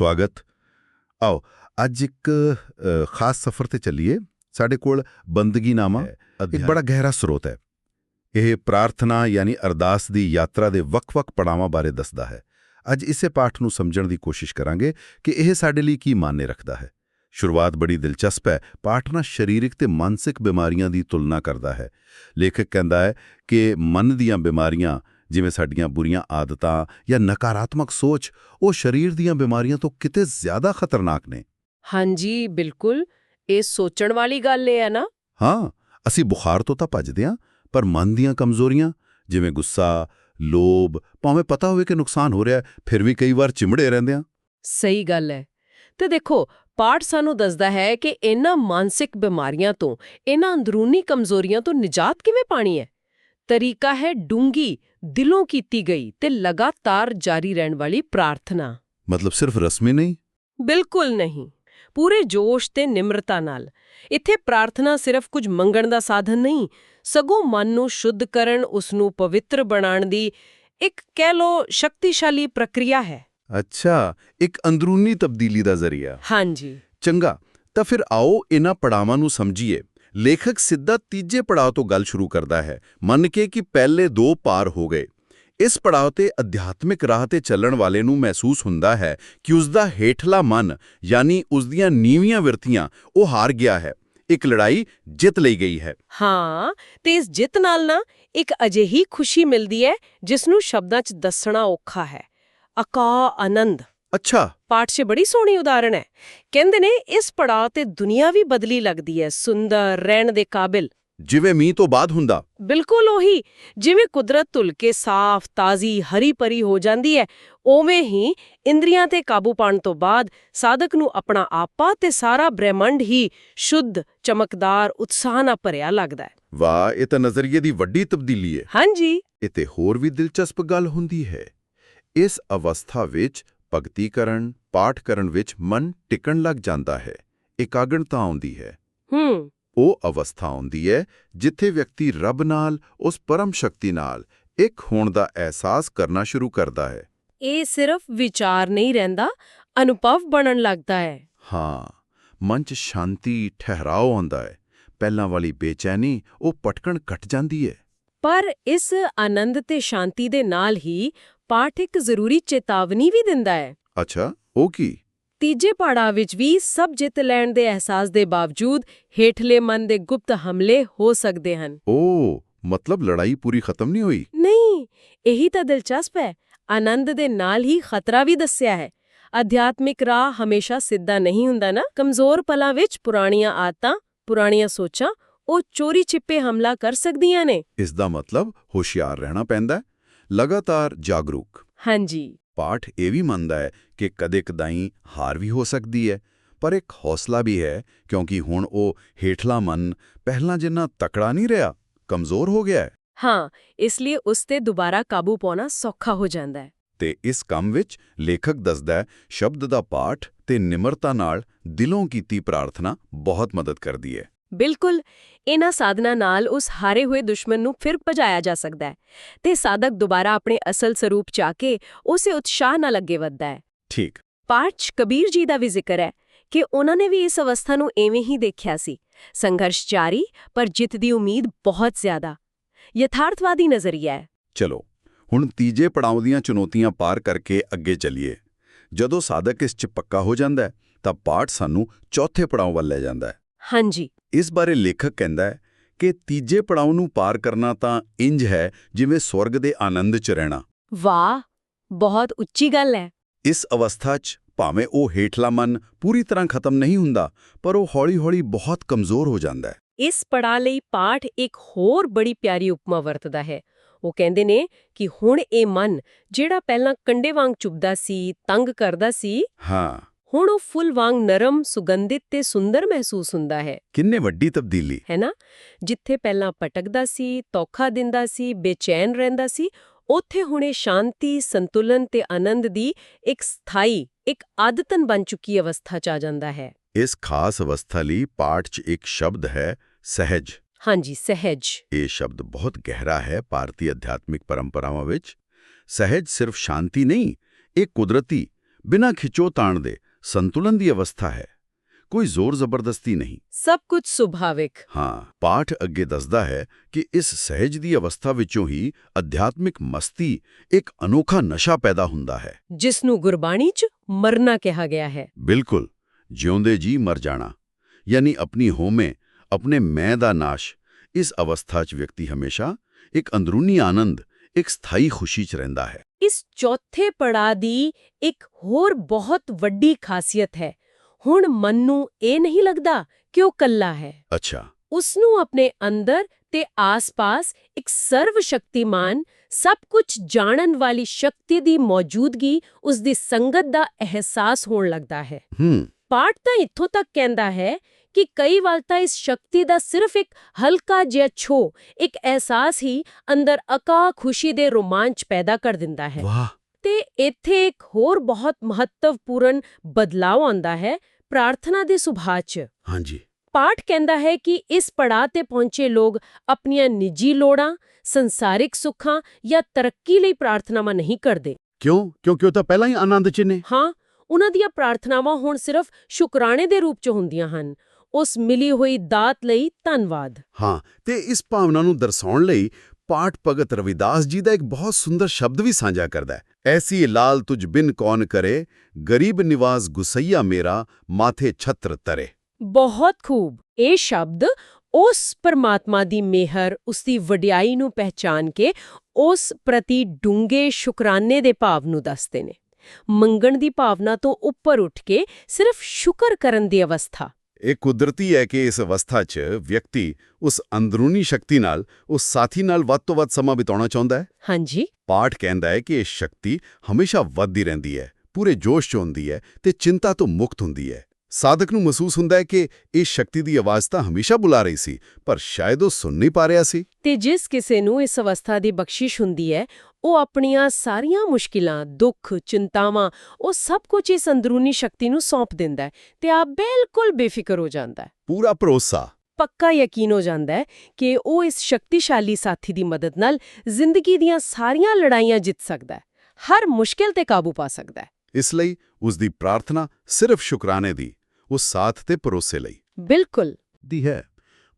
ਸਵਾਗਤ। ਆਓ ਅੱਜ ਇੱਕ ਖਾਸ ਸਫ਼ਰ ਤੇ ਚੱਲੀਏ। ਸਾਡੇ ਕੋਲ ਬੰਦਗੀਨਾਮਾ ਇੱਕ ਬੜਾ ਗਹਿਰਾ ਸਰੋਤ ਹੈ। ਇਹ ਪ੍ਰਾਰਥਨਾ ਯਾਨੀ ਅਰਦਾਸ ਦੀ ਯਾਤਰਾ ਦੇ ਵੱਖ-ਵੱਖ ਪੜਾਵਾਂ ਬਾਰੇ ਦੱਸਦਾ ਹੈ। ਅੱਜ ਇਸੇ ਪਾਠ ਨੂੰ ਸਮਝਣ ਦੀ ਕੋਸ਼ਿਸ਼ ਕਰਾਂਗੇ ਕਿ ਇਹ ਸਾਡੇ ਲਈ ਕੀ ਮਾਨੇ ਰੱਖਦਾ ਹੈ। ਸ਼ੁਰੂਆਤ ਬੜੀ ਦਿਲਚਸਪ ਹੈ। ਪਾਠ ਨਾ ਸਰੀਰਕ ਤੇ ਮਾਨਸਿਕ ਬਿਮਾਰੀਆਂ ਦੀ ਤੁਲਨਾ ਕਰਦਾ ਹੈ। ਲੇਖਕ ਕਹਿੰਦਾ ਹੈ ਕਿ ਮਨ ਦੀਆਂ ਬਿਮਾਰੀਆਂ ਜਿਵੇਂ ਸਾਡੀਆਂ ਬੁਰੀਆਂ ਆਦਤਾਂ ਜਾਂ ਨਕਾਰਾਤਮਕ ਸੋਚ ਉਹ ਸਰੀਰ ਦੀਆਂ ਬਿਮਾਰੀਆਂ ਤੋਂ ਕਿਤੇ ਜ਼ਿਆਦਾ ਖਤਰਨਾਕ ਨੇ। ਹਾਂਜੀ ਬਿਲਕੁਲ। ਇਹ ਸੋਚਣ ਵਾਲੀ ਗੱਲ ਹੈ ਨਾ। ਹਾਂ ਅਸੀਂ ਬੁਖਾਰ ਤੋਂ ਤਾਂ ਭੱਜਦੇ ਹਾਂ ਪਰ ਮਨ ਦੀਆਂ ਕਮਜ਼ੋਰੀਆਂ ਜਿਵੇਂ ਗੁੱਸਾ ਲੋਭ ਭਾਵੇਂ ਪਤਾ ਹੋਵੇ ਕਿ ਨੁਕਸਾਨ ਹੋ ਰਿਹਾ ਫਿਰ ਵੀ ਕਈ ਵਾਰ ਚਿਮੜੇ ਰਹਿੰਦੇ ਹਾਂ। ਸਹੀ ਗੱਲ ਹੈ। ਤੇ ਦੇਖੋ ਪਾਠ ਸਾਨੂੰ ਦੱਸਦਾ ਹੈ ਕਿ ਇਹਨਾਂ ਮਾਨਸਿਕ ਬਿਮਾਰੀਆਂ ਤੋਂ ਇਹਨਾਂ ਅੰਦਰੂਨੀ ਕਮਜ਼ੋਰੀਆਂ ਤੋਂ ਨਿਜਾਤ ਕਿਵੇਂ ਪਾਣੀ ਹੈ? ਤਰੀਕਾ ਹੈ ਡੂੰਗੀ ਦਿਲੋਂ ਕੀਤੀ ਗਈ ਤੇ ਲਗਾਤਾਰ ਜਾਰੀ ਰਹਿਣ ਵਾਲੀ ਪ੍ਰਾਰਥਨਾ। ਮਤਲਬ ਸਿਰਫ ਰਸਮੀ ਨਹੀਂ? ਬਿਲਕੁਲ ਨਹੀਂ। ਪੂਰੇ ਜੋਸ਼ ਤੇ ਨਿਮਰਤਾ ਨਾਲ। ਇੱਥੇ ਪ੍ਰਾਰਥਨਾ ਸਿਰਫ ਕੁਝ ਮੰਗਣ ਦਾ ਸਾਧਨ ਨਹੀਂ ਸਗੋਂ ਮਨ ਨੂੰ ਸ਼ੁੱਧ ਕਰਨ ਉਸ ਨੂੰ ਪਵਿੱਤਰ ਬਣਾਉਣ ਦੀ ਇੱਕ ਕਹਿ ਲੋ ਸ਼ਕਤੀਸ਼ਾਲੀ ਪ੍ਰਕਿਰਿਆ ਹੈ। ਅੱਛਾ ਇੱਕ ਅੰਦਰੂਨੀ ਤਬਦੀਲੀ ਦਾ ਜ਼ਰੀਆ। ਹਾਂਜੀ। ਚੰਗਾ ਤਾਂ ਫਿਰ ਆਓ ਇਹਨਾਂ ਪੜਾਵਾਂ ਨੂੰ ਸਮਝੀਏ। ਲੇਖਕ ਸਿੱਧਾ ਤੀਜੇ ਪੜਾਅ ਤੋਂ ਗੱਲ ਸ਼ੁਰੂ ਕਰਦਾ ਹੈ। ਮੰਨ ਕੇ ਕਿ ਪਹਿਲੇ ਦੋ ਪਾਰ ਹੋ ਗਏ। ਇਸ ਪੜਾਅ ਤੇ ਅਧਿਆਤਮਿਕ ਰਾਹ ਤੇ ਚੱਲਣ ਵਾਲੇ ਨੂੰ ਮਹਿਸੂਸ ਹੁੰਦਾ ਹੈ ਕਿ ਉਸ ਦਾ ਹੇਠਲਾ ਮਨ, ਯਾਨੀ ਉਸ ਦੀਆਂ ਨੀਵੀਆਂ ਵਿਰਤੀਆਂ, ਉਹ ਹਾਰ ਗਿਆ ਹੈ। ਇੱਕ ਲੜਾਈ ਜਿੱਤ ਲਈ ਗਈ ਹੈ। ਹਾਂ, ਤੇ ਇਸ ਜਿੱਤ ਨਾਲ ਨਾ ਇੱਕ ਅਜਿਹੀ ਖੁਸ਼ੀ ਮਿਲਦੀ ਹੈ ਜਿਸ ਨੂੰ ਸ਼ਬਦਾਂ 'ਚ ਦੱਸਣਾ ਔਖਾ ਹੈ। ਅਕਾ ਆਨੰਦ। ਅੱਛਾ। ਪਾਠ 'ਚ ਬੜੀ ਸੋਹਣੀ ਉਦਾਹਰਣ ਹੈ। ਕਹਿੰਦੇ ਨੇ ਇਸ ਪੜਾਅ ਤੇ ਦੁਨੀਆ ਵੀ ਬਦਲੀ ਲੱਗਦੀ ਹੈ ਸੁੰਦਰ ਰਹਿਣ ਦੇ ਕਾਬਿਲ। ਜਿਵੇਂ ਮੀਂਹ ਤੋਂ ਬਾਅਦ ਹੁੰਦਾ। ਬਿਲਕੁਲ ਉਹੀ। ਜਿਵੇਂ ਕੁਦਰਤ ਧੁਲ ਕੇ ਸਾਫ਼ ਤਾਜ਼ੀ ਹਰੀ ਪਰੀ ਹੋ ਜਾਂਦੀ ਹੈ ਓਵੇਂ ਹੀ ਇੰਦਰੀਆਂ ਤੇ ਕਾਬੂ ਪਾਉਣ ਤੋਂ ਬਾਅਦ ਸਾਧਕ ਨੂੰ ਆਪਣਾ ਆਪਾ ਤੇ ਸਾਰਾ ਬ੍ਰਹਿਮੰਡ ਹੀ ਸ਼ੁੱਧ ਚਮਕਦਾਰ ਉਤਸ਼ਾਹ ਨਾਲ ਭਰਿਆ ਲੱਗਦਾ ਹੈ। ਵਾਹ ਇਹ ਤਾਂ ਨਜ਼ਰੀਏ ਦੀ ਵੱਡੀ ਤਬਦੀਲੀ ਹੈ। ਹਾਂਜੀ। ਇਤੇ ਹੋਰ ਵੀ ਦਿਲਚਸਪ ਗੱਲ ਹੁੰਦੀ ਹੈ। ਇਸ ਅਵਸਥਾ ਵਿੱਚ ਭਗਤੀ ਕਰਨ ਪਾਠ ਕਰਨ ਵਿੱਚ ਮਨ ਟਿਕਣ ਲੱਗ ਜਾਂਦਾ ਹੈ ਇਕਾਗਰਤਾ ਆਉਂਦੀ ਹੈ। ਹੂੰ। ਉਹ ਅਵਸਥਾ ਆਉਂਦੀ ਹੈ ਜਿੱਥੇ ਵਿਅਕਤੀ ਰੱਬ ਨਾਲ ਉਸ ਪਰਮ ਸ਼ਕਤੀ ਨਾਲ ਇੱਕ ਹੋਣ ਦਾ ਅਹਿਸਾਸ ਕਰਨਾ ਸ਼ੁਰੂ ਕਰਦਾ ਹੈ। ਇਹ ਸਿਰਫ ਵਿਚਾਰ ਨਹੀਂ ਰਹਿੰਦਾ ਅਨੁਭਵ ਬਣਨ ਲੱਗਦਾ ਹੈ। ਹਾਂ ਮਨ 'ਚ ਸ਼ਾਂਤੀ ਠਹਿਰਾਓ ਆਉਂਦਾ ਹੈ। ਪਹਿਲਾਂ ਵਾਲੀ ਬੇਚੈਨੀ ਉਹ ਪਟਕਣ ਘਟ ਜਾਂਦੀ ਹੈ। ਪਰ ਇਸ ਆਨੰਦ ਤੇ ਸ਼ਾਂਤੀ ਦੇ ਨਾਲ ਹੀ ਪਾਠ ਇੱਕ ਜ਼ਰੂਰੀ ਚੇਤਾਵਨੀ ਵੀ ਦਿੰਦਾ ਹੈ। ਅੱਛਾ ਉਹ ਕੀ? ਤੀਜੇ ਪੜਾਅ ਵਿੱਚ ਵੀ ਸਭ ਜਿੱਤ ਲੈਣ ਦੇ ਅਹਿਸਾਸ ਦੇ ਬਾਵਜੂਦ ਹੇਠਲੇ ਮਨ ਦੇ ਗੁਪਤ ਹਮਲੇ ਹੋ ਸਕਦੇ ਹਨ। ਉਹ ਮਤਲਬ ਲੜਾਈ ਪੂਰੀ ਖਤਮ ਨਹੀਂ ਹੋਈ? ਨਹੀਂ ਇਹੀ ਤਾਂ ਦਿਲਚਸਪ ਹੈ। ਆਨੰਦ ਦੇ ਨਾਲ ਹੀ ਖਤਰਾ ਵੀ ਦੱਸਿਆ ਹੈ। ਅਧਿਆਤਮਿਕ ਰਾਹ ਹਮੇਸ਼ਾ ਸਿੱਧਾ ਨਹੀਂ ਹੁੰਦਾ ਨਾ। ਕਮਜ਼ੋਰ ਪਲਾਂ ਵਿੱਚ ਪੁਰਾਣੀਆਂ ਆਦਤਾਂ ਪੁਰਾਣੀਆਂ ਸੋਚਾਂ ਉਹ ਚੋਰੀ ਛਿਪੇ ਹਮਲਾ ਕਰ ਸਕਦੀਆਂ ਨੇ। ਇਸ ਦਾ ਮਤਲਬ ਹੁਸ਼ਿਆਰ ਰਹਿਣਾ ਪੈਂਦਾ ਲਗਾਤਾਰ ਜਾਗਰੂਕ। ਹਾਂਜੀ। ਪਾਠ ਇਹ ਵੀ ਮੰਨਦਾ ਹੈ ਕਿ ਕਦੇ-ਕਦਾਈ ਹਾਰ ਵੀ ਹੋ ਸਕਦੀ ਹੈ ਪਰ ਇੱਕ ਹੌਸਲਾ ਵੀ ਹੈ ਕਿਉਂਕਿ ਹੁਣ ਉਹ ਹੇਠਲਾ ਮਨ ਪਹਿਲਾਂ ਜਿੰਨਾ ਤਕੜਾ ਨਹੀਂ ਰਿਹਾ ਕਮਜ਼ੋਰ ਹੋ ਗਿਆ ਹੈ। ਹਾਂ ਇਸ ਲਈ ਉਸ ਤੇ ਦੁਬਾਰਾ ਕਾਬੂ ਪਾਉਣਾ ਸੌਖਾ ਹੋ ਜਾਂਦਾ ਹੈ। ਤੇ ਇਸ ਕੰਮ ਵਿੱਚ ਲੇਖਕ ਦੱਸਦਾ ਹੈ ਸ਼ਬਦ ਦਾ ਪਾਠ ਤੇ ਨਿਮਰਤਾ ਨਾਲ ਦਿਲੋਂ ਕੀਤੀ ਪ੍ਰਾਰਥਨਾ ਬਹੁਤ ਮਦਦ ਕਰਦੀ ਹੈ। ਬਿਲਕੁਲ ਇਹਨਾਂ ਸਾਧਨਾ ਨਾਲ ਉਸ ਹਾਰੇ ਹੋਏ ਦੁਸ਼ਮਣ ਨੂੰ ਫਿਰ ਭਜਾਇਆ ਜਾ ਸਕਦਾ ਹੈ ਤੇ ਸਾਧਕ ਦੁਬਾਰਾ ਆਪਣੇ ਅਸਲ ਸਰੂਪ ਚ ਆ ਕੇ ਉਸੇ ਉਤਸ਼ਾਹ ਨਾਲ ਅੱਗੇ ਵੱਧਦਾ ਹੈ। ਠੀਕ। ਪਾਠ 'ਚ ਕਬੀਰ ਜੀ ਦਾ ਵੀ ਜ਼ਿਕਰ ਹੈ ਕਿ ਉਹਨਾਂ ਨੇ ਵੀ ਇਸ ਅਵਸਥਾ ਨੂੰ ਐਵੇਂ ਹੀ ਦੇਖਿਆ ਸੀ ਸੰਘਰਸ਼ ਜਾਰੀ ਪਰ ਜਿੱਤ ਦੀ ਉਮੀਦ ਬਹੁਤ ਜ਼ਿਆਦਾ। ਯਥਾਰਥਵਾਦੀ ਨਜ਼ਰੀਆ ਹੈ। ਚਲੋ ਹੁਣ ਤੀਜੇ ਪੜਾਅ ਦੀਆਂ ਚੁਣੌਤੀਆਂ ਪਾਰ ਕਰਕੇ ਅੱਗੇ ਚੱਲੀਏ। ਜਦੋਂ ਸਾਧਕ ਇਸ 'ਚ ਪੱਕਾ ਹੋ ਜਾਂਦਾ ਹੈ ਤਾਂ ਪਾਠ ਸਾਨੂੰ ਚੌਥੇ ਪੜਾਅ ਵੱਲ ਲੈ ਜਾਂਦਾ ਹੈ। ਹਾਂਜੀ। ਇਸ ਬਾਰੇ ਲੇਖਕ ਕਹਿੰਦਾ ਹੈ ਕਿ ਤੀਜੇ ਪੜਾਅ ਨੂੰ ਪਾਰ ਕਰਨਾ ਤਾਂ ਇੰਜ ਹੈ ਜਿਵੇਂ ਸਵਰਗ ਦੇ ਆਨੰਦ 'ਚ ਰਹਿਣਾ। ਵਾਹ ਬਹੁਤ ਉੱਚੀ ਗੱਲ ਹੈ। ਇਸ ਅਵਸਥਾ 'ਚ ਭਾਵੇਂ ਉਹ ਹੇਠਲਾ ਮਨ ਪੂਰੀ ਤਰ੍ਹਾਂ ਖਤਮ ਨਹੀਂ ਹੁੰਦਾ ਪਰ ਉਹ ਹੌਲੀ-ਹੌਲੀ ਬਹੁਤ ਕਮਜ਼ੋਰ ਹੋ ਜਾਂਦਾ ਹੈ। ਇਸ ਪੜਾਅ ਲਈ ਪਾਠ ਇੱਕ ਹੋਰ ਬੜੀ ਪਿਆਰੀ ਉਪਮਾ ਵਰਤਦਾ ਹੈ। ਉਹ ਕਹਿੰਦੇ ਨੇ ਕਿ ਹੁਣ ਇਹ ਮਨ ਜਿਹੜਾ ਪਹਿਲਾਂ ਕੰਡੇ ਵਾਂਗ ਚੁੱਭਦਾ ਸੀ ਤੰਗ ਕਰਦਾ ਸੀ ਹਾਂ। ਹੁਣ ਉਹ ਫੁੱਲ ਵਾਂਗ ਨਰਮ ਸੁਗੰਧਿਤ ਤੇ ਸੁੰਦਰ ਮਹਿਸੂਸ ਹੁੰਦਾ ਹੈ। ਕਿੰਨੇ ਵੱਡੀ ਤਬਦੀਲੀ। ਹੈ ਨਾ? ਜਿੱਥੇ ਪਹਿਲਾਂ ਭਟਕਦਾ ਸੀ ਤੋਖਾ ਦਿੰਦਾ ਸੀ ਬੇਚੈਨ ਰਹਿੰਦਾ ਸੀ ਉੱਥੇ ਹੁਣੇ ਸ਼ਾਂਤੀ ਸੰਤੁਲਨ ਤੇ ਆਨੰਦ ਦੀ ਇੱਕ ਸਥਾਈ ਇੱਕ ਆਦਤਨ ਬਣ ਚੁੱਕੀ ਅਵਸਥਾ ਚ ਆ ਜਾਂਦਾ ਹੈ। ਇਸ ਖਾਸ ਅਵਸਥਾ ਲਈ ਪਾਠ 'ਚ ਇੱਕ ਸ਼ਬਦ ਹੈ ਸਹਿਜ। ਹਾਂਜੀ ਸਹਿਜ। ਇਹ ਸ਼ਬਦ ਬਹੁਤ ਗਹਿਰਾ ਹੈ ਭਾਰਤੀ ਅਧਿਆਤਮਿਕ ਪਰੰਪਰਾਵਾਂ ਵਿੱਚ। ਸਹਿਜ ਸਿਰਫ ਸ਼ਾਂਤੀ ਨਹੀਂ ਇਹ ਕੁਦਰਤੀ ਬਿਨਾਂ ਖਿਚੋ-ਤਾਣ ਦੇ ਸੰਤੁਲਨ ਦੀ ਅਵਸਥਾ ਹੈ। ਕੋਈ ਜ਼ੋਰ ਜ਼ਬਰਦਸਤੀ ਨਹੀਂ। ਸਭ ਕੁਝ ਸੁਭਾਵਿਕ। ਹਾਂ ਪਾਠ ਅੱਗੇ ਦੱਸਦਾ ਹੈ ਕਿ ਇਸ ਸਹਿਜ ਦੀ ਅਵਸਥਾ ਵਿੱਚੋਂ ਹੀ ਅਧਿਆਤਮਿਕ ਮਸਤੀ ਇੱਕ ਅਨੋਖਾ ਨਸ਼ਾ ਪੈਦਾ ਹੁੰਦਾ ਹੈ। ਜਿਸ ਨੂੰ ਗੁਰਬਾਣੀ 'ਚ ਮਰਨਾ ਕਿਹਾ ਗਿਆ ਹੈ। ਬਿਲਕੁਲ ਜਿਉਂਦੇ ਜੀ ਮਰ ਜਾਣਾ ਯਾਨੀ ਆਪਣੀ ਹੋਮੇ ਆਪਣੇ ਮੈਂ ਦਾ ਨਾਸ਼ ਇਸ ਅਵਸਥਾ 'ਚ ਵਿਅਕਤੀ ਹਮੇਸ਼ਾ ਇੱਕ ਅੰਦਰੂਨੀ ਆਨੰਦ ਇੱਕ ਸਥਾਈ ਖੁਸ਼ੀ 'ਚ ਰਹਿੰਦਾ ਹੈ। ਇਸ ਚੌਥੇ ਪੜਾਅ ਦੀ ਇੱਕ ਹੋਰ ਬਹੁਤ ਵੱਡੀ ਖਾਸੀਅਤ ਹੈ। ਹੁਣ ਮਨ ਨੂੰ ਇਹ ਨਹੀਂ ਲੱਗਦਾ ਕਿ ਉਹ ਕੱਲਾ ਹੈ। ਅੱਛਾ। ਉਸ ਨੂੰ ਆਪਣੇ ਅੰਦਰ ਤੇ ਆਸ-ਪਾਸ ਇੱਕ ਸਰਵ ਸ਼ਕਤੀਮਾਨ ਸਭ ਕੁਝ ਜਾਣਨ ਵਾਲੀ ਸ਼ਕਤੀ ਦੀ ਮੌਜੂਦਗੀ ਉਸ ਦੀ ਸੰਗਤ ਦਾ ਅਹਿਸਾਸ ਹੋਣ ਲੱਗਦਾ ਹੈ। ਹੂੰ। ਪਾਠ ਤਾਂ ਇੱਥੋਂ ਤੱਕ ਕਹਿੰਦਾ ਹੈ ਕਿ ਕਈ ਵਾਰ ਤਾਂ ਇਸ ਸ਼ਕਤੀ ਦਾ ਸਿਰਫ ਇੱਕ ਹਲਕਾ ਜਿਹਾ ਛੋ ਇੱਕ ਅਹਿਸਾਸ ਹੀ ਅੰਦਰ ਅਕਾ ਖੁਸ਼ੀ ਦੇ ਰੋਮਾਂਚ ਪੈਦਾ ਕਰ ਦਿੰਦਾ ਹੈ। ਵਾਹ! ਤੇ ਇੱਥੇ ਇੱਕ ਹੋਰ ਬਹੁਤ ਮਹੱਤਵਪੂਰਨ ਬਦਲਾਅ ਆਉਂਦਾ ਹੈ ਪ੍ਰਾਰਥਨਾ ਦੇ ਸੁਭਾਅ 'ਚ। ਹਾਂਜੀ। ਪਾਠ ਕਹਿੰਦਾ ਹੈ ਕਿ ਇਸ ਪੜਾਅ ਤੇ ਪਹੁੰਚੇ ਲੋਕ ਆਪਣੀਆਂ ਨਿੱਜੀ ਲੋੜਾਂ ਸੰਸਾਰਿਕ ਸੁੱਖਾਂ ਜਾਂ ਤਰੱਕੀ ਲਈ ਪ੍ਰਾਰਥਨਾਵਾਂ ਨਹੀਂ ਕਰਦੇ। ਕਿਉਂ? ਕਿਉਂਕਿ ਉਹ ਤਾਂ ਪਹਿਲਾਂ ਹੀ ਆਨੰਦ 'ਚ ਨੇ। ਹਾਂ ਉਹਨਾਂ ਦੀਆਂ ਪ੍ਰਾਰਥਨਾਵਾਂ ਹੁਣ ਸਿਰਫ ਸ਼ੁਕਰਾਨੇ ਦੇ ਰੂਪ 'ਚ ਹੁੰਦੀਆਂ ਹਨ। ਉਸ ਮਿਲੀ ਹੋਈ ਦਾਤ ਲਈ ਧੰਨਵਾਦ। ਹਾਂ ਤੇ ਇਸ ਭਾਵਨਾ ਨੂੰ ਦਰਸਾਉਣ ਲਈ ਪਾਠ ਭਗਤ ਰਵਿਦਾਸ ਜੀ ਦਾ ਇੱਕ ਬਹੁਤ ਸੁੰਦਰ ਸ਼ਬਦ ਵੀ ਸਾਂਝਾ ਕਰਦਾ ਹੈ। ਐਸੀ ਲਾਲ ਤੁਝ ਬਿਨ ਕੌਣ ਕਰੇ ਗਰੀਬ ਨਿਵਾਸ ਗੁਸਈਆ ਮੇਰਾ ਮਾਥੇ ਛਤਰ ਤਰੇ। ਬਹੁਤ ਖੂਬ। ਇਹ ਸ਼ਬਦ ਉਸ ਪਰਮਾਤਮਾ ਦੀ ਮਿਹਰ ਉਸ ਦੀ ਵਡਿਆਈ ਨੂੰ ਪਹਿਚਾਨ ਕੇ ਉਸ ਪ੍ਰਤੀ ਡੂੰਘੇ ਸ਼ੁਕਰਾਨੇ ਦੇ ਭਾਵ ਨੂੰ ਦੱਸਦੇ ਨੇ। ਮੰਗਣ ਦੀ ਭਾਵਨਾ ਤੋਂ ਉੱਪਰ ਉੱਠ ਕੇ ਸਿਰਫ ਸ਼ੁਕਰ ਕਰਨ ਦੀ ਅਵਸਥਾ। ਇਹ ਕੁਦਰਤੀ ਹੈ ਕਿ ਇਸ ਅਵਸਥਾ 'ਚ ਵਿਅਕਤੀ ਉਸ ਅੰਦਰੂਨੀ ਸ਼ਕਤੀ ਨਾਲ ਉਸ ਸਾਥੀ ਨਾਲ ਵੱਧ ਤੋਂ ਵੱਧ ਸਮਾਂ ਬਿਤਾਉਣਾ ਚਾਹੁੰਦਾ ਹੈ। ਹਾਂਜੀ। ਪਾਠ ਕਹਿੰਦਾ ਹੈ ਕਿ ਇਹ ਸ਼ਕਤੀ ਹਮੇਸ਼ਾ ਵੱਧਦੀ ਰਹਿੰਦੀ ਹੈ ਪੂਰੇ ਜੋਸ਼ 'ਚ ਹੁੰਦੀ ਹੈ ਤੇ ਚਿੰਤਾ ਤੋਂ ਮੁਕਤ ਹੁੰਦੀ ਹੈ। ਸਾਧਕ ਨੂੰ ਮਹਿਸੂਸ ਹੁੰਦਾ ਹੈ ਕਿ ਇਹ ਸ਼ਕਤੀ ਦੀ ਆਵਾਜ਼ ਤਾਂ ਹਮੇਸ਼ਾ ਬੁਲਾ ਰਹੀ ਸੀ ਪਰ ਸ਼ਾਇਦ ਉਹ ਸੁਣ ਨਹੀਂ ਪਾ ਰਿਹਾ ਸੀ। ਤੇ ਜਿਸ ਕਿਸੇ ਨੂੰ ਇਸ ਅਵਸਥਾ ਦੀ ਬਖਸ਼ਿਸ਼ ਹੁੰਦੀ ਹੈ ਉਹ ਆਪਣੀਆਂ ਸਾਰੀਆਂ ਮੁਸ਼ਕਿਲਾਂ ਦੁੱਖ ਚਿੰਤਾਵਾਂ ਉਹ ਸਭ ਕੁਝ ਇਸ ਅੰਦਰੂਨੀ ਸ਼ਕਤੀ ਨੂੰ ਸੌਂਪ ਦਿੰਦਾ ਹੈ ਤੇ ਆਪ ਬਿਲਕੁਲ ਬੇਫਿਕਰ ਹੋ ਜਾਂਦਾ ਹੈ। ਪੂਰਾ ਭਰੋਸਾ। ਪੱਕਾ ਯਕੀਨ ਹੋ ਜਾਂਦਾ ਹੈ ਕਿ ਉਹ ਇਸ ਸ਼ਕਤੀਸ਼ਾਲੀ ਸਾਥੀ ਦੀ ਮਦਦ ਨਾਲ ਜ਼ਿੰਦਗੀ ਦੀਆਂ ਸਾਰੀਆਂ ਲੜਾਈਆਂ ਜਿੱਤ ਸਕਦਾ ਹੈ ਹਰ ਮੁਸ਼ਕਿਲ ਤੇ ਕਾਬੂ ਪਾ ਸਕਦਾ ਹੈ। ਇਸ ਲਈ ਉਸ ਦੀ ਪ੍ਰਾਰਥਨਾ ਸਿਰਫ ਸ਼ੁਕਰਾਨੇ ਦੀ ਉਸ ਸਾਥ ਤੇ ਭਰੋਸੇ ਲਈ। ਬਿਲਕੁਲ। ਦੀ ਹੈ।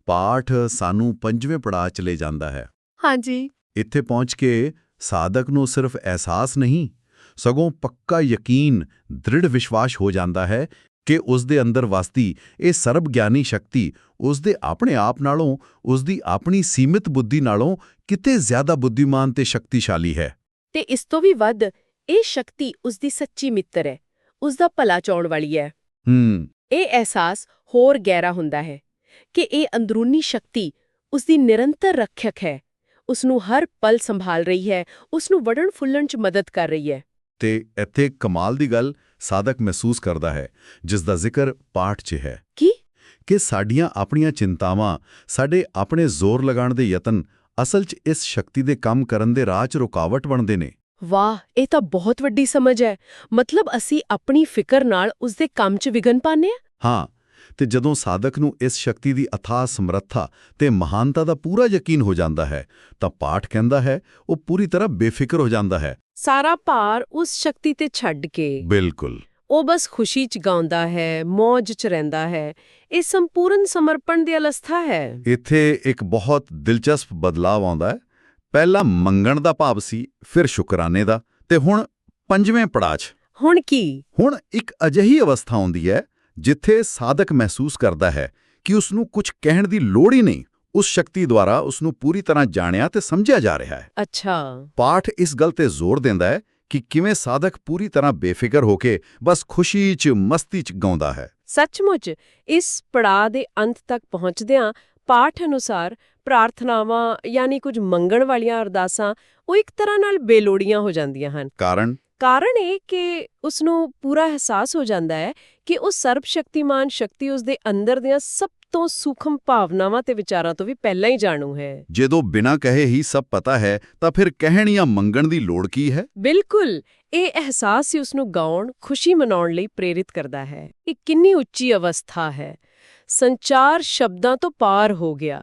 ਪਾਠ ਸਾਨੂੰ ਪੰਜਵੇਂ ਪੜਾਅ ਚ ਲੈ ਜਾਂਦਾ ਹੈ। ਹਾਂਜੀ। ਇੱਥੇ ਪਹੁੰਚ ਕੇ ਸਾਧਕ ਨੂੰ ਸਿਰਫ ਅਹਿਸਾਸ ਨਹੀਂ ਸਗੋਂ ਪੱਕਾ ਯਕੀਨ ਦ੍ਰਿੜ ਵਿਸ਼ਵਾਸ ਹੋ ਜਾਂਦਾ ਹੈ ਕਿ ਉਸ ਦੇ ਅੰਦਰ ਵਸਦੀ ਇਹ ਸਰਬ ਗਿਆਨੀ ਸ਼ਕਤੀ ਉਸ ਦੇ ਆਪਣੇ ਆਪ ਨਾਲੋਂ ਉਸ ਦੀ ਆਪਣੀ ਸੀਮਿਤ ਬੁੱਧੀ ਨਾਲੋਂ ਕਿਤੇ ਜ਼ਿਆਦਾ ਬੁੱਧੀਮਾਨ ਤੇ ਸ਼ਕਤੀਸ਼ਾਲੀ ਹੈ। ਤੇ ਇਸ ਤੋਂ ਵੀ ਵੱਧ ਇਹ ਸ਼ਕਤੀ ਉਸ ਦੀ ਸੱਚੀ ਮਿੱਤਰ ਹੈ ਉਸ ਦਾ ਭਲਾ ਚਾਉਣ ਵਾਲੀ ਹੈ। ਹੂੰ। ਇਹ ਅਹਿਸਾਸ ਹੋਰ ਗਹਿਰਾ ਹੁੰਦਾ ਹੈ ਕਿ ਇਹ ਅੰਦਰੂਨੀ ਸ਼ਕਤੀ ਉਸ ਦੀ ਨਿਰੰਤਰ ਰੱਖਿਅਕ ਹੈ। ਉਸ ਨੂੰ ਹਰ ਪਲ ਸੰਭਾਲ ਰਹੀ ਹੈ ਉਸ ਨੂੰ ਵੜਨ ਫੁੱਲਣ 'ਚ ਮਦਦ ਕਰ ਰਹੀ ਹੈ। ਤੇ ਇੱਥੇ ਕਮਾਲ ਦੀ ਗੱਲ ਸਾਧਕ ਮਹਿਸੂਸ ਕਰਦਾ ਹੈ ਜਿਸ ਦਾ ਜ਼ਿਕਰ ਪਾਠ 'ਚ ਹੈ। ਕੀ? ਕਿ ਸਾਡੀਆਂ ਆਪਣੀਆਂ ਚਿੰਤਾਵਾਂ ਸਾਡੇ ਆਪਣੇ ਜ਼ੋਰ ਲਗਾਉਣ ਦੇ ਯਤਨ ਅਸਲ 'ਚ ਇਸ ਸ਼ਕਤੀ ਦੇ ਕੰਮ ਕਰਨ ਦੇ ਰਾਹ 'ਚ ਰੁਕਾਵਟ ਬਣਦੇ ਨੇ। ਵਾਹ ਇਹ ਤਾਂ ਬਹੁਤ ਵੱਡੀ ਸਮਝ ਹੈ। ਮਤਲਬ ਅਸੀਂ ਆਪਣੀ ਫਿਕਰ ਨਾਲ ਉਸ ਦੇ ਕੰਮ 'ਚ ਵਿਗਨ ਪਾਉਂਦੇ ਹਾਂ? ਹਾਂ ਤੇ ਜਦੋਂ ਸਾਧਕ ਨੂੰ ਇਸ ਸ਼ਕਤੀ ਦੀ ਅਥਾਹ ਸਮਰੱਥਾ ਤੇ ਮਹਾਨਤਾ ਦਾ ਪੂਰਾ ਯਕੀਨ ਹੋ ਜਾਂਦਾ ਹੈ ਤਾਂ ਪਾਠ ਕਹਿੰਦਾ ਹੈ ਉਹ ਪੂਰੀ ਤਰ੍ਹਾਂ ਬੇਫਿਕਰ ਹੋ ਜਾਂਦਾ ਹੈ। ਸਾਰਾ ਭਾਰ ਉਸ ਸ਼ਕਤੀ ਤੇ ਛੱਡ ਕੇ। ਬਿਲਕੁਲ। ਉਹ ਬਸ ਖੁਸ਼ੀ 'ਚ ਗਾਉਂਦਾ ਹੈ ਮौज 'ਚ ਰਹਿੰਦਾ ਹੈ। ਇਹ ਸੰਪੂਰਨ ਸਮਰਪਣ ਦੀ ਅਵਸਥਾ ਹੈ। ਇੱਥੇ ਇੱਕ ਬਹੁਤ ਦਿਲਚਸਪ ਬਦਲਾਅ ਆਉਂਦਾ ਹੈ। ਪਹਿਲਾਂ ਮੰਗਣ ਦਾ ਭਾਵ ਸੀ ਫਿਰ ਸ਼ੁਕਰਾਨੇ ਦਾ ਤੇ ਹੁਣ ਪੰਜਵੇਂ ਪੜਾਅ 'ਚ। ਹੁਣ ਕੀ? ਹੁਣ ਇੱਕ ਅਜਿਹੀ ਅਵਸਥਾ ਆਉਂਦੀ ਹੈ ਜਿੱਥੇ ਸਾਧਕ ਮਹਿਸੂਸ ਕਰਦਾ ਹੈ ਕਿ ਉਸ ਨੂੰ ਕੁਝ ਕਹਿਣ ਦੀ ਲੋੜ ਹੀ ਨਹੀਂ ਉਸ ਸ਼ਕਤੀ ਦੁਆਰਾ ਉਸ ਨੂੰ ਪੂਰੀ ਤਰ੍ਹਾਂ ਜਾਣਿਆ ਤੇ ਸਮਝਿਆ ਜਾ ਰਿਹਾ ਹੈ। ਅੱਛਾ। ਪਾਠ ਇਸ ਗੱਲ ਤੇ ਜ਼ੋਰ ਦਿੰਦਾ ਹੈ ਕਿ ਕਿਵੇਂ ਸਾਧਕ ਪੂਰੀ ਤਰ੍ਹਾਂ ਬੇਫਿਕਰ ਹੋ ਕੇ ਬਸ ਖੁਸ਼ੀ 'ਚ ਮਸਤੀ 'ਚ ਗਾਉਂਦਾ ਹੈ। ਸੱਚਮੁੱਚ ਇਸ ਪੜਾਅ ਦੇ ਅੰਤ ਤੱਕ ਪਹੁੰਚਦਿਆਂ ਪਾਠ ਅਨੁਸਾਰ ਪ੍ਰਾਰਥਨਾਵਾਂ ਯਾਨੀ ਕੁਝ ਮੰਗਣ ਵਾਲੀਆਂ ਅਰਦਾਸਾਂ ਉਹ ਇੱਕ ਤਰ੍ਹਾਂ ਨਾਲ ਬੇਲੋੜੀਆਂ ਹੋ ਜਾਂਦੀਆਂ ਹਨ। ਕਾਰਨ? ਕਾਰਨ ਇਹ ਕਿ ਉਸ ਨੂੰ ਪੂਰਾ ਅਹਿਸਾਸ ਹੋ ਜਾਂਦਾ ਹੈ ਕਿ ਉਹ ਸਰਬ ਸ਼ਕਤੀਮਾਨ ਸ਼ਕਤੀ ਉਸ ਦੇ ਅੰਦਰ ਦੀਆਂ ਸਭ ਤੋਂ ਸੂਖਮ ਭਾਵਨਾਵਾਂ ਤੇ ਵਿਚਾਰਾਂ ਤੋਂ ਵੀ ਪਹਿਲਾਂ ਹੀ ਜਾਣੂ ਹੈ। ਜਦੋਂ ਬਿਨਾਂ ਕਹੇ ਹੀ ਸਭ ਪਤਾ ਹੈ ਤਾਂ ਫਿਰ ਕਹਿਣ ਜਾਂ ਮੰਗਣ ਦੀ ਲੋੜ ਕੀ ਹੈ? ਬਿਲਕੁਲ! ਇਹ ਅਹਿਸਾਸ ਹੀ ਉਸ ਨੂੰ ਗਾਉਣ ਖੁਸ਼ੀ ਮਨਾਉਣ ਲਈ ਪ੍ਰੇਰਿਤ ਕਰਦਾ ਹੈ। ਇਹ ਕਿੰਨੀ ਉੱਚੀ ਅਵਸਥਾ ਹੈ। ਸੰਚਾਰ ਸ਼ਬਦਾਂ ਤੋਂ ਪਾਰ ਹੋ ਗਿਆ।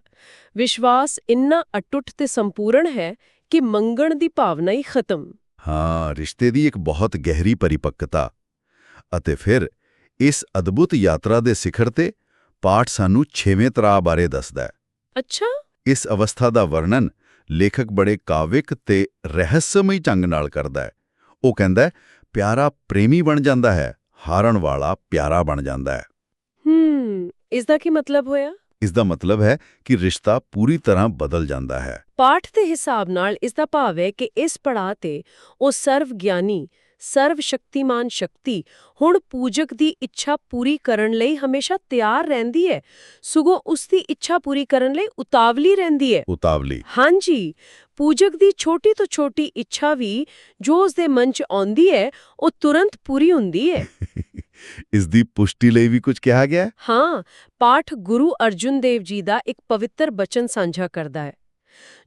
ਵਿਸ਼ਵਾਸ ਇੰਨਾ ਅਟੁੱਟ ਤੇ ਸੰਪੂਰਨ ਹੈ ਕਿ ਮੰਗਣ ਦੀ ਭਾਵਨਾ ਹੀ ਖਤਮ। ਹਾਂ ਰਿਸ਼ਤੇ ਦੀ ਇੱਕ ਬਹੁਤ ਗਹਿਰੀ ਪਰਿਪੱਕਤਾ। ਅਤੇ ਫਿਰ ਇਸ ਅਦਭੁਤ ਯਾਤਰਾ ਦੇ ਸਿਖਰ ਤੇ ਪਾਠ ਸਾਨੂੰ ਛੇਵੇਂ ਤਰਾਹ ਬਾਰੇ ਦੱਸਦਾ ਹੈ। ਅੱਛਾ। ਇਸ ਅਵਸਥਾ ਦਾ ਵਰਣਨ ਲੇਖਕ ਬੜੇ ਕਾਵਿਕ ਤੇ ਰਹੱਸਮਈ ਢੰਗ ਨਾਲ ਕਰਦਾ ਹੈ। ਉਹ ਕਹਿੰਦਾ ਹੈ ਪਿਆਰਾ ਪ੍ਰੇਮੀ ਬਣ ਜਾਂਦਾ ਹੈ ਹਾਰਨ ਵਾਲਾ ਪਿਆਰਾ ਬਣ ਜਾਂਦਾ ਹੈ। ਹੂੰ ਇਸ ਦਾ ਕੀ ਮਤਲਬ ਹੋਇਆ? ਇਸ ਦਾ ਮਤਲਬ ਹੈ ਕਿ ਰਿਸ਼ਤਾ ਪੂਰੀ ਤਰ੍ਹਾਂ ਬਦਲ ਜਾਂਦਾ ਹੈ। ਪਾਠ ਦੇ ਹਿਸਾਬ ਨਾਲ ਇਸ ਦਾ ਭਾਵ ਹੈ ਕਿ ਇਸ ਪੜਾਅ ਤੇ ਉਹ ਸਰਵ ਗਿਆਨੀ ਸਰਵ ਸ਼ਕਤੀਮਾਨ ਸ਼ਕਤੀ ਹੁਣ ਪੂਜਕ ਦੀ ਇੱਛਾ ਪੂਰੀ ਕਰਨ ਲਈ ਹਮੇਸ਼ਾ ਤਿਆਰ ਰਹਿੰਦੀ ਹੈ। ਸਗੋਂ ਉਸ ਦੀ ਇੱਛਾ ਪੂਰੀ ਕਰਨ ਲਈ ਉਤਾਵਲੀ ਰਹਿੰਦੀ ਹੈ। ਉਤਾਵਲੀ। ਹਾਂਜੀ ਪੂਜਕ ਦੀ ਛੋਟੀ ਤੋਂ ਛੋਟੀ ਇੱਛਾ ਵੀ ਜੋ ਉਸ ਦੇ ਮਨ 'ਚ ਆਉਂਦੀ ਹੈ ਉਹ ਤੁਰੰਤ ਪੂਰੀ ਹੁੰਦੀ ਹੈ। ਇਸ ਦੀ ਪੁਸ਼ਟੀ ਲਈ ਵੀ ਕੁਝ ਕਿਹਾ ਗਿਆ ਹੈ? ਹਾਂ ਪਾਠ ਗੁਰੂ ਅਰਜੁਨ ਦੇਵ ਜੀ ਦਾ ਇੱਕ ਪਵਿੱਤਰ ਬਚਨ ਸਾਂਝਾ ਕਰਦਾ ਹੈ।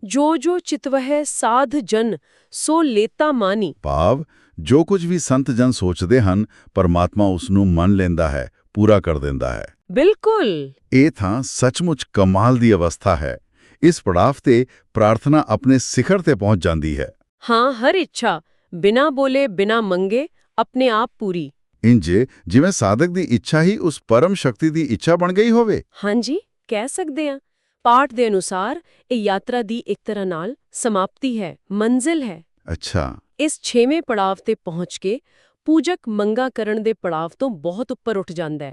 ਜੋ ਜੋ ਚਿਤਵਹਿ ਸਾਧ ਜਨ ਸੋ ਲੇਤਾ ਮਾਨੀ। ਭਾਵ ਜੋ ਕੁਝ ਵੀ ਸੰਤ ਜਨ ਸੋਚਦੇ ਹਨ ਪਰਮਾਤਮਾ ਉਸ ਨੂੰ ਮੰਨ ਲੈਂਦਾ ਹੈ ਪੂਰਾ ਕਰ ਦਿੰਦਾ ਹੈ। ਬਿਲਕੁਲ। ਇਹ ਤਾਂ ਸੱਚਮੁੱਚ ਕਮਾਲ ਦੀ ਅਵਸਥਾ ਹੈ। ਇਸ ਪੜਾਵ ਤੇ ਪ੍ਰਾਰਥਨਾ ਆਪਣੇ ਸਿਖਰ ਤੇ ਪਹੁੰਚ ਜਾਂਦੀ ਹੈ। ਹਾਂ ਹਰ ਇੱਛਾ ਬਿਨਾ ਬੋਲੇ ਬਿਨਾ ਮੰਗੇ ਆਪਣੇ ਆਪ ਪੂਰੀ। ਇੰਜ ਜਿਵੇਂ ਸਾਧਕ ਦੀ ਇੱਛਾ ਹੀ ਉਸ ਪਰਮ ਸ਼ਕਤੀ ਦੀ ਇੱਛਾ ਬਣ ਗਈ ਹੋਵੇ। ਹਾਂਜੀ ਕਹਿ ਸਕਦੇ ਹਾਂ। ਪਾਠ ਦੇ ਅਨੁਸਾਰ ਇਹ ਯਾਤਰਾ ਦੀ ਇੱਕ ਤਰ੍ਹਾਂ ਨਾਲ ਸਮਾਪਤੀ ਹੈ ਮੰਜ਼ਿਲ ਹੈ। ਅੱਛਾ। ਇਸ ਛੇਵੇਂ ਪੜਾਵ ਤੇ ਪਹੁੰਚ ਕੇ ਪੂਜਕ ਮੰਗਾ ਕਰਨ ਦੇ ਪੜਾਵ ਤੋਂ ਬਹੁਤ ਉੱਪਰ ਉੱਠ ਜਾਂਦਾ ਹੈ।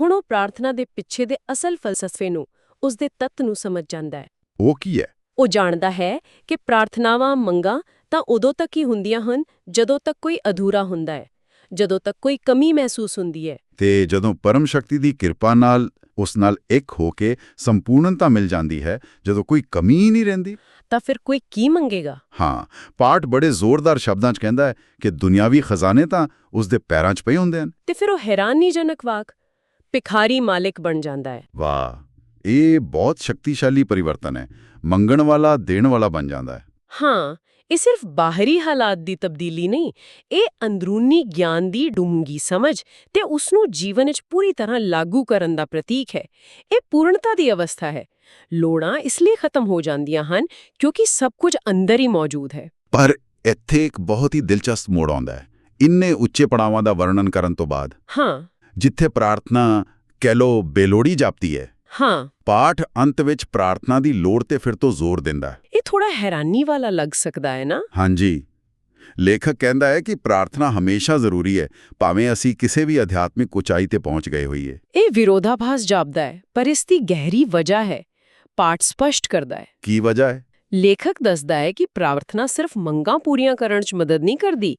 ਹੁਣ ਉਹ ਪ੍ਰਾਰਥਨਾ ਦੇ ਪਿੱਛੇ ਦੇ ਅਸਲ ਫਲਸਫੇ ਨੂੰ ਉਸ ਦੇ ਤੱਤ ਨੂੰ ਸਮਝ ਜਾਂਦਾ ਹੈ। ਉਹ ਕੀ ਹੈ? ਉਹ ਜਾਣਦਾ ਹੈ ਕਿ ਪ੍ਰਾਰਥਨਾਵਾਂ ਮੰਗਾਂ ਤਾਂ ਉਦੋਂ ਤੱਕ ਹੀ ਹੁੰਦੀਆਂ ਹਨ ਜਦੋਂ ਤੱਕ ਕੋਈ ਅਧੂਰਾ ਹੁੰਦਾ ਹੈ। ਜਦੋਂ ਤੱਕ ਕੋਈ ਕਮੀ ਮਹਿਸੂਸ ਹੁੰਦੀ ਹੈ। ਤੇ ਜਦੋਂ ਪਰਮ ਸ਼ਕਤੀ ਦੀ ਕਿਰਪਾ ਨਾਲ ਉਸ ਨਾਲ ਇੱਕ ਹੋ ਕੇ ਸੰਪੂਰਨਤਾ ਮਿਲ ਜਾਂਦੀ ਹੈ ਜਦੋਂ ਕੋਈ ਕਮੀ ਹੀ ਨਹੀਂ ਰਹਿੰਦੀ। ਤਾਂ ਫਿਰ ਕੋਈ ਕੀ ਮੰਗੇਗਾ? ਹਾਂ ਪਾਠ ਬੜੇ ਜ਼ੋਰਦਾਰ ਸ਼ਬਦਾਂ 'ਚ ਕਹਿੰਦਾ ਹੈ ਕਿ ਦੁਨਿਆਵੀ ਖਜ਼ਾਨੇ ਤਾਂ ਉਸ ਦੇ ਪੈਰਾਂ 'ਚ ਪਏ ਹੁੰਦੇ ਹਨ। ਤੇ ਫਿਰ ਉਹ ਹੈਰਾਨੀਜਨਕ ਵਾਕ ਭਿਖਾਰੀ ਮਾਲਿਕ ਬਣ ਜਾਂਦਾ ਹੈ। ਵਾਹ ਇਹ ਬਹੁਤ ਸ਼ਕਤੀਸ਼ਾਲੀ ਪਰਿਵਰਤਨ ਹੈ। ਮੰਗਣ ਵਾਲਾ ਦੇਣ ਵਾਲਾ ਬਣ ਜਾਂਦਾ ਹੈ। ਹਾਂ ਇਹ ਸਿਰਫ ਬਾਹਰੀ ਹਾਲਾਤ ਦੀ ਤਬਦੀਲੀ ਨਹੀਂ ਇਹ ਅੰਦਰੂਨੀ ਗਿਆਨ ਦੀ ਡੂੰਗੀ ਸਮਝ ਤੇ ਉਸ ਨੂੰ ਜੀਵਨ ਵਿੱਚ ਪੂਰੀ ਤਰ੍ਹਾਂ ਲਾਗੂ ਕਰਨ ਦਾ ਪ੍ਰਤੀਕ ਹੈ। ਇਹ ਪੂਰਨਤਾ ਦੀ ਅਵਸਥਾ ਹੈ। ਲੋੜਾਂ ਇਸ ਲਈ ਖਤਮ ਹੋ ਜਾਂਦੀਆਂ ਹਨ ਕਿਉਂਕਿ ਸਭ ਕੁਝ ਅੰਦਰ ਹੀ ਮੌਜੂਦ ਹੈ। ਪਰ ਇੱਥੇ ਇੱਕ ਬਹੁਤ ਹੀ ਦਿਲਚਸਪ ਮੋੜ ਆਉਂਦਾ ਹੈ। ਇੰਨੇ ਉੱਚੇ ਪੜਾਵਾਂ ਦਾ ਵਰਣਨ ਕਰਨ ਤੋਂ ਬਾਅਦ ਹਾਂ। ਜਿੱਥੇ ਪ੍ਰਾਰਥਨਾ ਕਹਿ ਲੋ ਬੇਲੋੜੀ ਜਾਪਦੀ ਹੈ ਹਾਂ। ਪਾਠ ਅੰਤ ਵਿੱਚ ਪ੍ਰਾਰਥਨਾ ਦੀ ਲੋੜ ਤੇ ਫਿਰ ਤੋਂ ਜ਼ੋਰ ਦਿੰਦਾ ਹੈ। ਥੋੜਾ ਹੈਰਾਨੀ ਵਾਲਾ ਲੱਗ ਸਕਦਾ ਹੈ ਨਾ ਹਾਂਜੀ ਲੇਖਕ ਕਹਿੰਦਾ ਹੈ ਕਿ ਪ੍ਰਾਰਥਨਾ ਹਮੇਸ਼ਾ ਜ਼ਰੂਰੀ ਹੈ ਭਾਵੇਂ ਅਸੀਂ ਕਿਸੇ ਵੀ ਅਧਿਆਤਮਿਕ ਉਚਾਈ ਤੇ ਪਹੁੰਚ ਗਏ ਹੋਈਏ ਇਹ ਵਿਰੋਧਾਭਾਸ ਜਾਪਦਾ ਹੈ ਪਰ ਇਸ ਦੀ ਗਹਿਰੀ ਵਜ੍ਹਾ ਹੈ ਪਾਠ ਸਪਸ਼ਟ ਕਰਦਾ ਹੈ ਕੀ ਵਜ੍ਹਾ ਹੈ ਲੇਖਕ ਦੱਸਦਾ ਹੈ ਕਿ ਪ੍ਰਾਰਥਨਾ ਸਿਰਫ ਮੰਗਾਂ ਪੂਰੀਆਂ ਕਰਨ 'ਚ ਮਦਦ ਨਹੀਂ ਕਰਦੀ।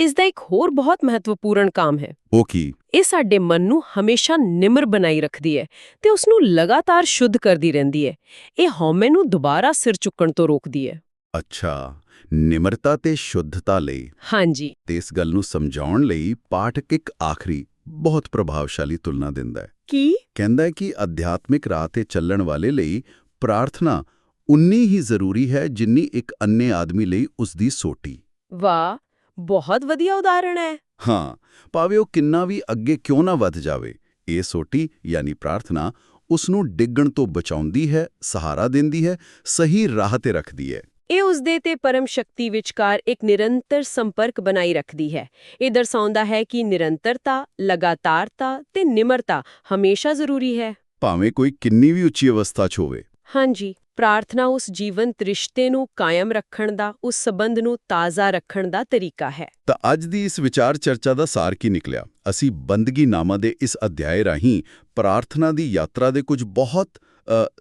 ਇਸ ਦਾ ਇੱਕ ਹੋਰ ਬਹੁਤ ਮਹੱਤਵਪੂਰਨ ਕੰਮ ਹੈ। ਉਹ ਕੀ? ਇਹ ਸਾਡੇ ਮਨ ਨੂੰ ਹਮੇਸ਼ਾ ਨਿਮਰ ਬਣਾਈ ਰੱਖਦੀ ਹੈ ਤੇ ਉਸ ਨੂੰ ਲਗਾਤਾਰ ਸ਼ੁੱਧ ਕਰਦੀ ਰਹਿੰਦੀ ਹੈ। ਇਹ ਹਉਮੈ ਨੂੰ ਦੁਬਾਰਾ ਸਿਰ ਚੁੱਕਣ ਤੋਂ ਰੋਕਦੀ ਹੈ। ਅੱਛਾ ਨਿਮਰਤਾ ਤੇ ਸ਼ੁੱਧਤਾ ਲਈ। ਹਾਂਜੀ। ਤੇ ਇਸ ਗੱਲ ਨੂੰ ਸਮਝਾਉਣ ਲਈ ਪਾਠਕ ਇੱਕ ਆਖਰੀ ਬਹੁਤ ਪ੍ਰਭਾਵਸ਼ਾਲੀ ਤੁਲਨਾ ਦਿੰਦਾ ਹੈ। ਕੀ? ਕਹਿੰਦਾ ਹੈ ਕਿ ਅਧਿਆਤਮਿਕ ਰਾਹ ਤੇ ਚੱਲਣ ਵਾਲੇ ਲਈ ਪ੍ਰਾਰਥਨਾ ਉਨੀ ਹੀ ਜ਼ਰੂਰੀ ਹੈ ਜਿੰਨੀ ਇੱਕ ਅੰਨੇ ਆਦਮੀ ਲਈ ਉਸ ਦੀ ਸੋਟੀ। ਵਾਹ ਬਹੁਤ ਵਧੀਆ ਉਦਾਹਰਣ ਹੈ। ਹਾਂ ਭਾਵੇਂ ਉਹ ਕਿੰਨਾ ਵੀ ਅੱਗੇ ਕਿਉਂ ਨਾ ਵੱਧ ਜਾਵੇ ਇਹ ਸੋਟੀ ਯਾਨੀ ਪ੍ਰਾਰਥਨਾ ਉਸ ਨੂੰ ਡਿੱਗਣ ਤੋਂ ਬਚਾਉਂਦੀ ਹੈ ਸਹਾਰਾ ਦਿੰਦੀ ਹੈ ਸਹੀ ਰਾਹ ਤੇ ਰੱਖਦੀ ਹੈ। ਇਹ ਉਸ ਦੇ ਤੇ ਪਰਮ ਸ਼ਕਤੀ ਵਿਚਕਾਰ ਇੱਕ ਨਿਰੰਤਰ ਸੰਪਰਕ ਬਣਾਈ ਰੱਖਦੀ ਹੈ। ਇਹ ਦਰਸਾਉਂਦਾ ਹੈ ਕਿ ਨਿਰੰਤਰਤਾ ਲਗਾਤਾਰਤਾ ਤੇ ਨਿਮਰਤਾ ਹਮੇਸ਼ਾ ਜ਼ਰੂਰੀ ਹੈ। ਭਾਵੇਂ ਕੋਈ ਕਿੰਨੀ ਵੀ ਉੱਚੀ ਅਵਸਥਾ 'ਚ ਹੋਵੇ ਹਾਂਜੀ ਪ੍ਰਾਰਥਨਾ ਉਸ ਜੀਵੰਤ ਰਿਸ਼ਤੇ ਨੂੰ ਕਾਇਮ ਰੱਖਣ ਦਾ ਉਸ ਸਬੰਧ ਨੂੰ ਤਾਜ਼ਾ ਰੱਖਣ ਦਾ ਤਰੀਕਾ ਹੈ। ਤਾਂ ਅੱਜ ਦੀ ਇਸ ਵਿਚਾਰ ਚਰਚਾ ਦਾ ਸਾਰ ਕੀ ਨਿਕਲਿਆ? ਅਸੀਂ ਬੰਦਗੀ ਨਾਮਾ ਦੇ ਇਸ ਅਧਿਆਇ ਰਾਹੀਂ ਪ੍ਰਾਰਥਨਾ ਦੀ ਯਾਤਰਾ ਦੇ ਕੁਝ ਬਹੁਤ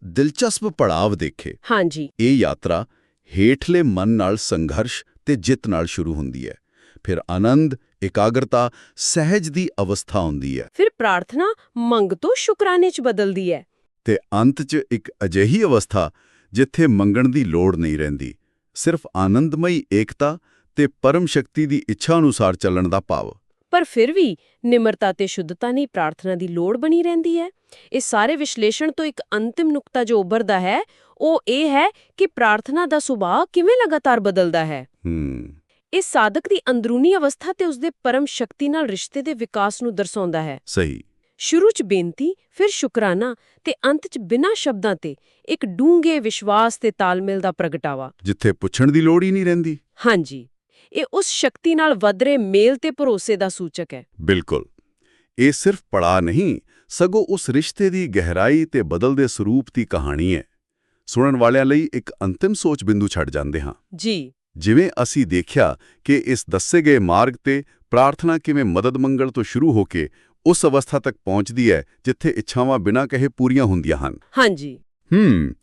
ਦਿਲਚਸਪ ਪੜਾਵ ਦੇਖੇ। ਹਾਂਜੀ। ਇਹ ਯਾਤਰਾ ਹੇਠਲੇ ਮਨ ਨਾਲ ਸੰਘਰਸ਼ ਤੇ ਜਿੱਤ ਨਾਲ ਸ਼ੁਰੂ ਹੁੰਦੀ ਹੈ। ਫਿਰ ਆਨੰਦ ਇਕਾਗਰਤਾ ਸਹਿਜ ਦੀ ਅਵਸਥਾ ਹੁੰਦੀ ਹੈ। ਫਿਰ ਪ੍ਰਾਰਥਨਾ ਮੰਗ ਤੋਂ ਸ਼ੁਕਰਾਨੇ 'ਚ ਬਦਲਦੀ ਹੈ। ਤੇ ਅੰਤ 'ਚ ਇੱਕ ਅਜਿਹੀ ਅਵਸਥਾ ਜਿੱਥੇ ਮੰਗਣ ਦੀ ਲੋੜ ਨਹੀਂ ਰਹਿੰਦੀ ਸਿਰਫ ਆਨੰਦਮਈ ਏਕਤਾ ਤੇ ਪਰਮ ਸ਼ਕਤੀ ਦੀ ਇੱਛਾ ਅਨੁਸਾਰ ਚੱਲਣ ਦਾ ਭਾਵ। ਪਰ ਫਿਰ ਵੀ ਨਿਮਰਤਾ ਤੇ ਸ਼ੁੱਧਤਾ ਨਹੀਂ ਪ੍ਰਾਰਥਨਾ ਦੀ ਲੋੜ ਬਣੀ ਰਹਿੰਦੀ ਹੈ। ਇਸ ਸਾਰੇ ਵਿਸ਼ਲੇਸ਼ਣ ਤੋਂ ਇੱਕ ਅੰਤਿਮ ਨੁਕਤਾ ਜੋ ਉੱਭਰਦਾ ਹੈ ਉਹ ਇਹ ਹੈ ਕਿ ਪ੍ਰਾਰਥਨਾ ਦਾ ਸੁਭਾਅ ਕਿਵੇਂ ਲਗਾਤਾਰ ਬਦਲਦਾ ਹੈ। ਹੂੰ। ਇਹ ਸਾਧਕ ਦੀ ਅੰਦਰੂਨੀ ਅਵਸਥਾ ਤੇ ਉਸਦੇ ਪਰਮ ਸ਼ਕਤੀ ਨਾਲ ਰਿਸ਼ਤੇ ਦੇ ਵਿਕਾਸ ਨੂੰ ਦਰਸਾਉਂਦਾ ਹੈ। ਸਹੀ। ਸ਼ੁਰੂ 'ਚ ਬੇਨਤੀ ਫਿਰ ਸ਼ੁਕਰਾਨਾ ਤੇ ਅੰਤ 'ਚ ਬਿਨਾਂ ਸ਼ਬਦਾਂ ਤੇ ਇੱਕ ਡੂੰਘੇ ਵਿਸ਼ਵਾਸ ਤੇ ਤਾਲਮੇਲ ਦਾ ਪ੍ਰਗਟਾਵਾ। ਜਿੱਥੇ ਪੁੱਛਣ ਦੀ ਲੋੜ ਹੀ ਨਹੀਂ ਰਹਿੰਦੀ। ਹਾਂਜੀ ਇਹ ਉਸ ਸ਼ਕਤੀ ਨਾਲ ਵੱਧ ਰਹੇ ਮੇਲ ਤੇ ਭਰੋਸੇ ਦਾ ਸੂਚਕ ਹੈ। ਬਿਲਕੁਲ। ਇਹ ਸਿਰਫ ਪੜਾ ਨਹੀਂ ਸਗੋਂ ਉਸ ਰਿਸ਼ਤੇ ਦੀ ਗਹਿਰਾਈ ਤੇ ਬਦਲਦੇ ਸਰੂਪ ਦੀ ਕਹਾਣੀ ਹੈ। ਸੁਣਨ ਵਾਲਿਆਂ ਲਈ ਇੱਕ ਅੰਤਿਮ ਸੋਚ ਬਿੰਦੂ ਛੱਡ ਜਾਂਦੇ ਹਾਂ। ਜੀ। ਜਿਵੇਂ ਅਸੀਂ ਦੇਖਿਆ ਕਿ ਇਸ ਦੱਸੇ ਗਏ ਮਾਰਗ ਤੇ ਪ੍ਰਾਰਥਨਾ ਕਿਵੇਂ ਮਦਦ ਮੰਗਣ ਤੋਂ ਸ਼ੁਰੂ ਹੋ ਕੇ ਉਸ ਅਵਸਥਾ ਤੱਕ ਪਹੁੰਚਦੀ ਹੈ ਜਿੱਥੇ ਇੱਛਾਵਾਂ ਬਿਨਾਂ ਕਹੇ ਪੂਰੀਆਂ ਹੁੰਦੀਆਂ ਹਨ। ਹਾਂਜੀ। ਹੂੰ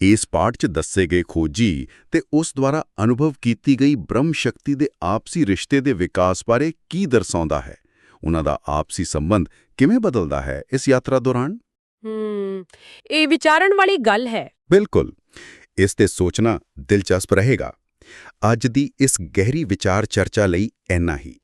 ਇਸ ਪਾਠ 'ਚ ਦੱਸੇ ਗਏ ਖੋਜੀ ਤੇ ਉਸ ਦੁਆਰਾ ਅਨੁਭਵ ਕੀਤੀ ਗਈ ਬ੍ਰਹਮ ਸ਼ਕਤੀ ਦੇ ਆਪਸੀ ਰਿਸ਼ਤੇ ਦੇ ਵਿਕਾਸ ਬਾਰੇ ਕੀ ਦਰਸਾਉਂਦਾ ਹੈ? ਉਹਨਾਂ ਦਾ ਆਪਸੀ ਸੰਬੰਧ ਕਿਵੇਂ ਬਦਲਦਾ ਹੈ ਇਸ ਯਾਤਰਾ ਦੌਰਾਨ? ਹੂੰ ਇਹ ਵਿਚਾਰਨ ਵਾਲੀ ਗੱਲ ਹੈ। ਬਿਲਕੁਲ ਇਸ ਤੇ ਸੋਚਣਾ ਦਿਲਚਸਪ ਰਹੇਗਾ। ਅੱਜ ਦੀ ਇਸ ਗਹਿਰੀ ਵਿਚਾਰ ਚਰਚਾ ਲਈ ਇੰਨਾ ਹੀ।